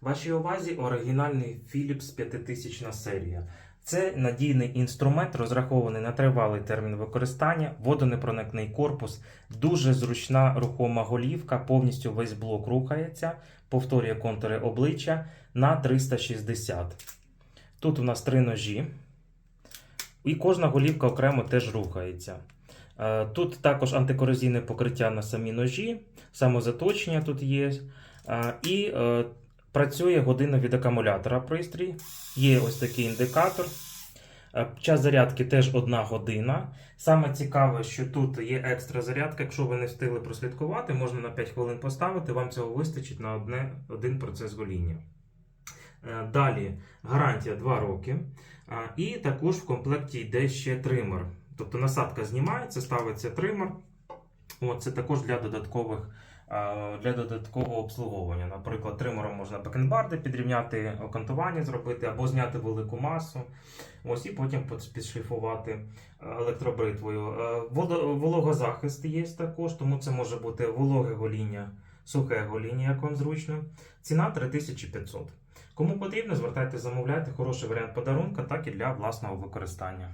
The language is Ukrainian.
Вашій увазі оригінальний Philips 5000 серія. Це надійний інструмент, розрахований на тривалий термін використання, водонепроникний корпус, дуже зручна рухома голівка, повністю весь блок рухається, повторює контури обличчя на 360. Тут у нас три ножі, і кожна голівка окремо теж рухається. Е, Тут також антикорозійне покриття на самі ножі, самозаточення тут є. Е, І е, працює година від акумулятора пристрій. Є ось такий індикатор. Е, Час зарядки теж одна година. Саме цікаве, що тут є екстра зарядка. Якщо ви не встигли прослідкувати, можна на 5 хвилин поставити, вам цього вистачить на одне, один процес гоління. Е, Далі гарантія 2 роки. І також в комплекті йде ще тример. Тобто насадка знімається, ставиться тример. От, це також для додаткових. Для додаткового обслуговування. Наприклад, тримером можна бекенбарди підрівняти, окантування зробити або зняти велику масу, ось і потім підшліфувати е, електробритвою. Е, Вологозахист є також, тому це може бути вологе гоління, сухе гоління, як вам зручно. Ціна 3500. Кому потрібно, звертайте, замовляйте. Хороший варіант подарунка, так і для власного використання.